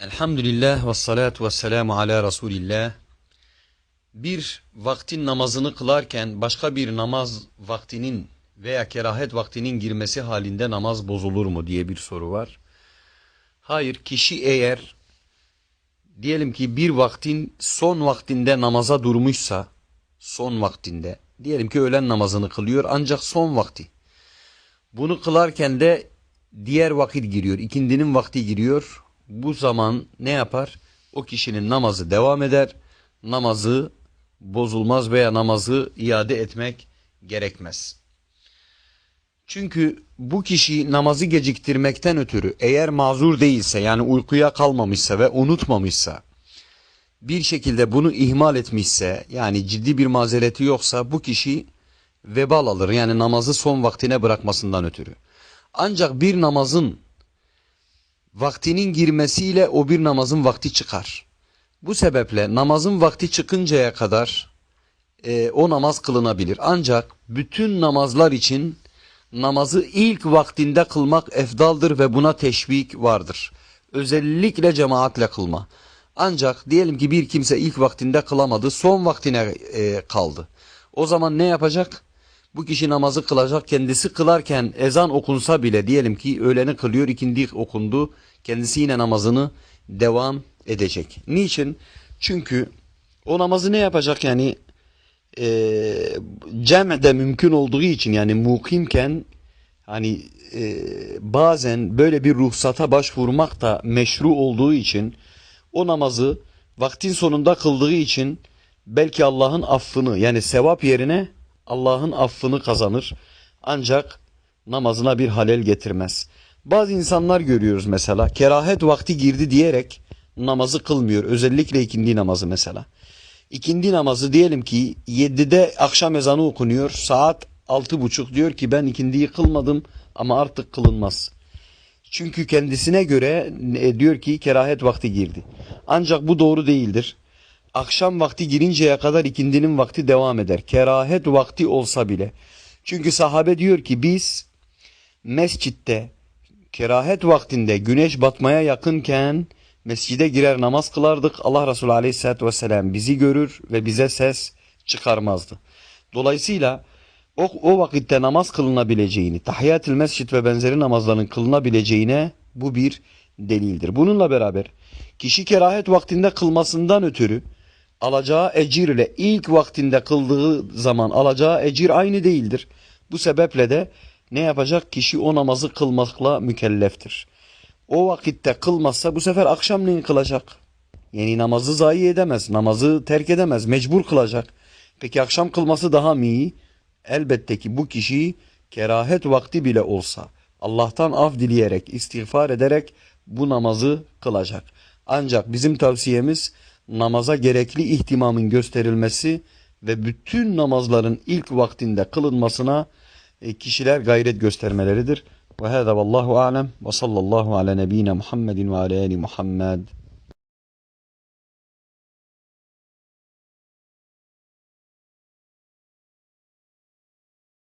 Elhamdülillah ve salatu ve selamu ala Resulillah. Bir vaktin namazını kılarken başka bir namaz vaktinin veya kerahet vaktinin girmesi halinde namaz bozulur mu diye bir soru var. Hayır kişi eğer diyelim ki bir vaktin son vaktinde namaza durmuşsa son vaktinde diyelim ki öğlen namazını kılıyor ancak son vakti. Bunu kılarken de diğer vakit giriyor. ikindinin vakti giriyor. Bu zaman ne yapar? O kişinin namazı devam eder. Namazı bozulmaz veya namazı iade etmek gerekmez. Çünkü bu kişi namazı geciktirmekten ötürü eğer mazur değilse yani uykuya kalmamışsa ve unutmamışsa bir şekilde bunu ihmal etmişse yani ciddi bir mazereti yoksa bu kişi vebal alır yani namazı son vaktine bırakmasından ötürü. Ancak bir namazın vaktinin girmesiyle o bir namazın vakti çıkar. Bu sebeple namazın vakti çıkıncaya kadar e, o namaz kılınabilir. Ancak bütün namazlar için namazı ilk vaktinde kılmak efdaldır ve buna teşvik vardır. Özellikle cemaatle kılma. Ancak diyelim ki bir kimse ilk vaktinde kılamadı, son vaktine e, kaldı. O zaman ne yapacak? Bu kişi namazı kılacak. Kendisi kılarken ezan okunsa bile diyelim ki öğleni kılıyor, ikindi okundu. Kendisi yine namazını devam edecek. Niçin? Çünkü o namazı ne yapacak yani e, cem'de mümkün olduğu için yani mukimken hani e, bazen böyle bir ruhsata başvurmak da meşru olduğu için o namazı vaktin sonunda kıldığı için belki Allah'ın affını yani sevap yerine Allah'ın affını kazanır. Ancak namazına bir halel getirmez. Bazı insanlar görüyoruz mesela kerahet vakti girdi diyerek namazı kılmıyor. Özellikle ikindi namazı mesela. İkindi namazı diyelim ki 7'de akşam ezanı okunuyor. Saat 6.30 diyor ki ben ikindiyi kılmadım ama artık kılınmaz. Çünkü kendisine göre e, diyor ki kerahet vakti girdi. Ancak bu doğru değildir. Akşam vakti girinceye kadar ikindinin vakti devam eder. Kerahet vakti olsa bile. Çünkü sahabe diyor ki biz mescitte kerahet vaktinde güneş batmaya yakınken mescide girer namaz kılardık. Allah Resulü aleyhissalatü vesselam bizi görür ve bize ses çıkarmazdı. Dolayısıyla o, o vakitte namaz kılınabileceğini, tahiyyatül mescid ve benzeri namazların kılınabileceğine bu bir delildir. Bununla beraber kişi kerahet vaktinde kılmasından ötürü alacağı ecir ile ilk vaktinde kıldığı zaman alacağı ecir aynı değildir. Bu sebeple de ne yapacak? Kişi o namazı kılmakla mükelleftir. O vakitte kılmazsa bu sefer akşamleyin kılacak. Yani namazı zayi edemez, namazı terk edemez, mecbur kılacak. Peki akşam kılması daha mı iyi? Elbette ki bu kişi kerahet vakti bile olsa Allah'tan af dileyerek, istiğfar ederek bu namazı kılacak. Ancak bizim tavsiyemiz namaza gerekli ihtimamın gösterilmesi ve bütün namazların ilk vaktinde kılınmasına e, kişiler gayret göstermeleridir. Ve hâzâ vallahu alem ve sallallahu ala nebine Muhammedin ve ali Muhammed.